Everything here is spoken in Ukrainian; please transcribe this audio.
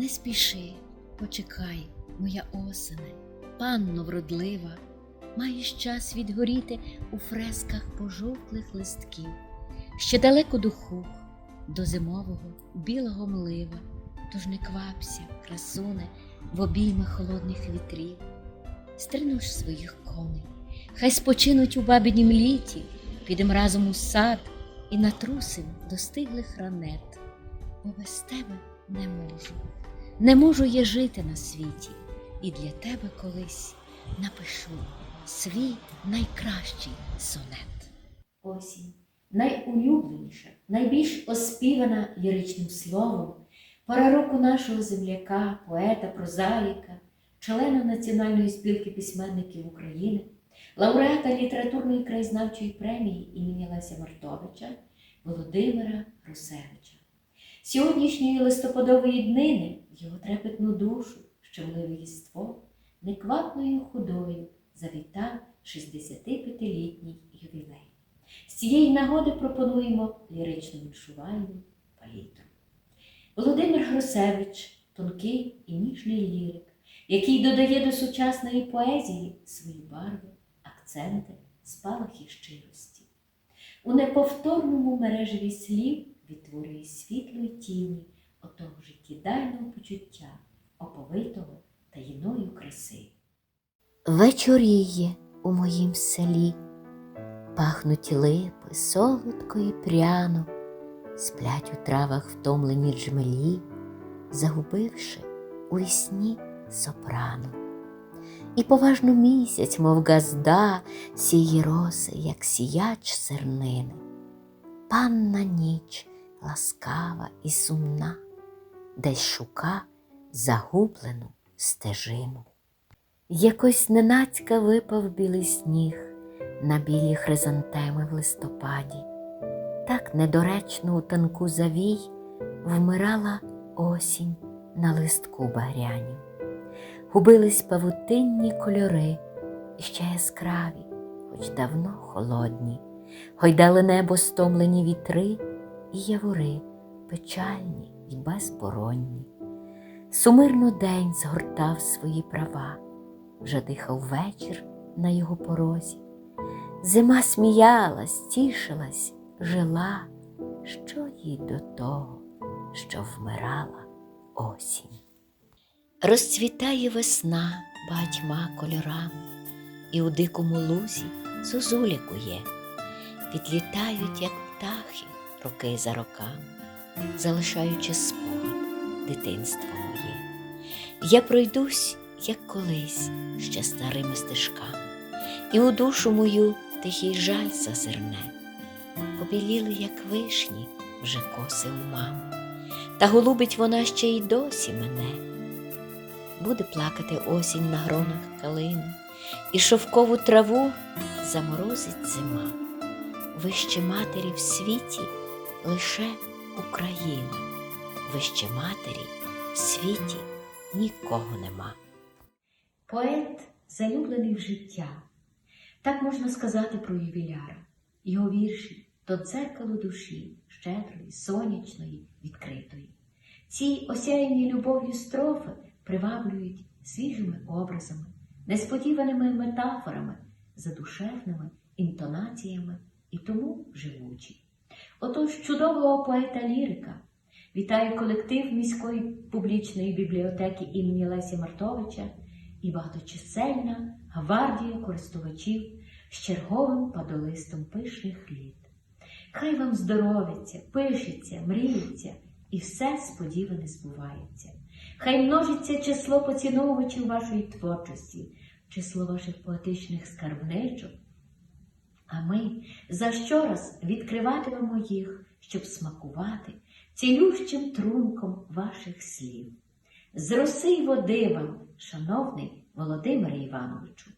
Не спіши, почекай, моя осене, панно вродлива, маєш час відгоріти у фресках пожовклих листків, ще далеко до хух, до зимового білого млива, тож не квапся, красуне, в обіймах холодних вітрів, стринуш своїх коней, хай спочинуть у бабинім літі, підем разом у сад і натрусим достиглих ранет, бо без тебе не можу. Не можу я жити на світі, і для тебе колись напишу свій найкращий сонет. Осінь найулюбленіша, найбільш оспівана ліричним словом, пора року нашого земляка, поета, прозаїка, члена Національної спілки письменників України, лауреата літературної краєзнавчої премії імені Леся Мартовича Володимира Русевича. Сьогоднішньої листопадової днини його трепетну душу, щемливе єство, неквапною худою завітав 65-літній ювілей. З цієї нагоди пропонуємо ліричну віншувальну палітру. Володимир Гросевич тонкий і ніжний лірик, який додає до сучасної поезії свої барви, акценти, спалахи щирості. У неповторному мережеві слів відтворює світло й тіні отого життєдайного почуття, оповитого таїною краси. Вечоріє у моїм селі, пахнуть липи солодко і пряно, сплять у травах втомлені джмелі, загубивши у вісні сопрано. І поважно місяць, мов газда, сіє роси, як сіяч сернини. Панна ніч ласкава і сумна, десь шука загублену стежину. Якось ненацька випав білий сніг на білі хризантеми в листопаді, так недоречно у танку завій вмирала осінь на листку багрянім. Губились павутинні кольори, ще яскраві, хоч давно холодні, гойдали небо стомлені вітри і явори, печальні й безборонні. Сумирно день згортав свої права, вже дихав вечір на його порозі. Зима сміялась, тішилась, жила, що їй до того, що вмирала осінь. Розцвітає весна багатьма кольорами, і у дикому лузі зозуля кує, відлітають, як птахи, роки за роками, залишаючи спогад дитинства моє. Я пройдусь, як колись, ще старими стежками, і у душу мою тихий жаль зазирне, побіліли, як вишні, вже коси у мами, та голубить вона ще й досі мене буде плакати осінь на гронах калини, і шовкову траву заморозить зима. Вище матері в світі лише Україна, вище матері в світі нікого нема. Поет залюблений в життя. Так можна сказати про ювіляра. Його вірші то дзеркало душі, щедрої, сонячної, відкритої. Ці осяяні любов'ю строфи приваблюють свіжими образами, несподіваними метафорами, задушевними інтонаціями і тому живучі. Отож чудового поета лірика вітає колектив міської публічної бібліотеки імені Лесі Мартовича і багаточисельна гвардія користувачів з черговим падолистом пишних літ. Хай вам здоровиться, пишеться, мріється і все сподіване збувається. Хай множиться число поціновувачів вашої творчості, число ваших поетичних скарбничок. А ми за щораз відкриватимемо їх, щоб смакувати цілющим трунком ваших слів. З роси й води вам, шановний Володимире Івановичу!